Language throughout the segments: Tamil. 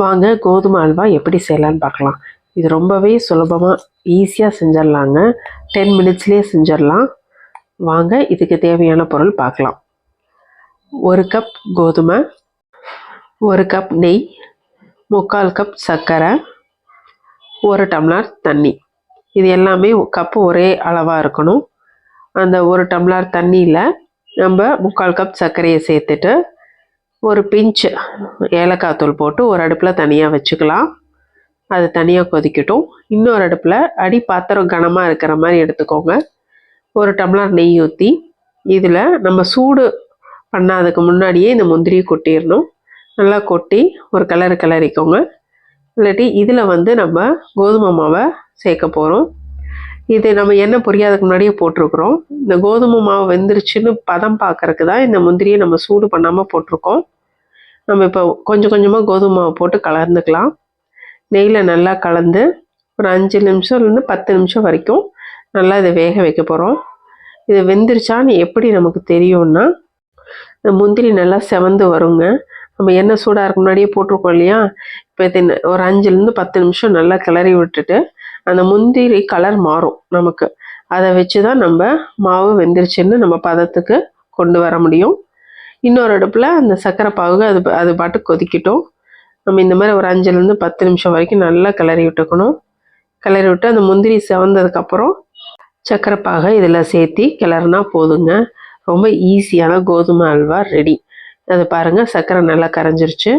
வாங்க கோதுமை அல்வா எப்படி செய்யலான்னு பார்க்கலாம். இது ரொம்பவே சுலபமாக ஈஸியாக செஞ்சிடலாங்க. டென் மினிட்ஸ்லேயே செஞ்சிடலாம். வாங்க இதுக்கு தேவையான பொருள் பார்க்கலாம். ஒரு கப் கோதுமை ஒரு கப் நெய் முக்கால் கப் சர்க்கரை ஒரு டம்ளர் தண்ணி. இது எல்லாமே கப்பு ஒரே அளவாக இருக்கணும். அந்த ஒரு டம்ளர் தண்ணியில் நம்ம முக்கால் கப் சர்க்கரையை சேர்த்துட்டு ஒரு பிஞ்ச் ஏலக்காய் தூள் போட்டு ஒரு அடுப்பில் தனியாக வச்சுக்கலாம். அது தனியாக கொதிக்கட்டும். இன்னொரு அடுப்பில் அடி பாத்திரம் கனமாக இருக்கிற மாதிரி எடுத்துக்கோங்க. ஒரு டம்ளர் நெய் ஊற்றி இதில் நம்ம சூடு பண்ணாததுக்கு முன்னாடியே இந்த முந்திரியை கொட்டிடணும். நல்லா கொட்டி ஒரு கலர் கிளறிக்கோங்க. இல்லாட்டி இதில் வந்து நம்ம கோதுமை மாவை சேர்க்க போகிறோம் இது நம்ம எண்ணெய் பொரியாததுக்கு முன்னாடியே போட்டிருக்கிறோம். இந்த கோதுமை மாவு வெந்துருச்சுன்னு பதம் பார்க்கறக்கு தான் இந்த முந்திரியை நம்ம சூடு பண்ணாமல் போட்டிருக்கோம். நம்ம இப்போ கொஞ்சம் கொஞ்சமாக கோதுமை மாவு போட்டு கலந்துக்கலாம். நெய்யில் நல்லா கலந்து ஒரு அஞ்சு நிமிஷம்லேருந்து பத்து நிமிஷம் வரைக்கும் நல்லா இதை வேக வைக்க போகிறோம் இது வெந்துருச்சான்னு எப்படி நமக்கு தெரியும்னா இந்த முந்திரி நல்லா செவந்து வருங்க. நம்ம எண்ணெய் சூடாக இருக்க முன்னாடியே போட்டிருக்கோம் இல்லையா? இப்போ இது ஒரு அஞ்சுலேருந்து பத்து நிமிஷம் நல்லா கிளறி விட்டுட்டு அந்த முந்திரி கலர் மாறும் நமக்கு. அதை வச்சு தான் நம்ம மாவு வெந்துருச்சுன்னு நம்ம பதத்துக்கு கொண்டு வர முடியும். இன்னொரு அடுப்பில் அந்த சர்க்கரை பாகு அது அது பாட்டு கொதிக்கட்டும். நம்ம இந்த மாதிரி ஒரு அஞ்சுலேருந்து பத்து நிமிஷம் வரைக்கும் நல்லா கிளறி விட்டுக்கணும். கிளறி விட்டு அந்த முந்திரி செவந்ததுக்கப்புறம் சர்க்கரை பாகை இதில் சேர்த்தி கிளறுனா போதுங்க. ரொம்ப ஈஸியான கோதுமை அல்வா ரெடி. அது பாருங்கள் சர்க்கரை நல்லா கரைஞ்சிருச்சு.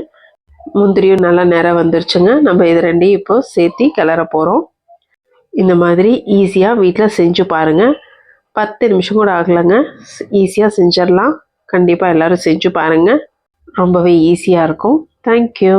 முந்திரியும் நல்லா நிற வந்துருச்சுங்க. நம்ம இது ரெண்டையும் இப்போ சேர்த்தி கிளற போகிறோம் இந்த மாதிரி ஈஸியாக வீட்டில் செஞ்சு பாருங்கள் பத்து நிமிஷம் கூட ஆகலைங்க. ஈஸியாக செஞ்சிடலாம். கண்டிப்பாக எல்லோரும் செஞ்சு பாருங்கள் ரொம்பவே ஈஸியாக இருக்கும். தேங்க்யூ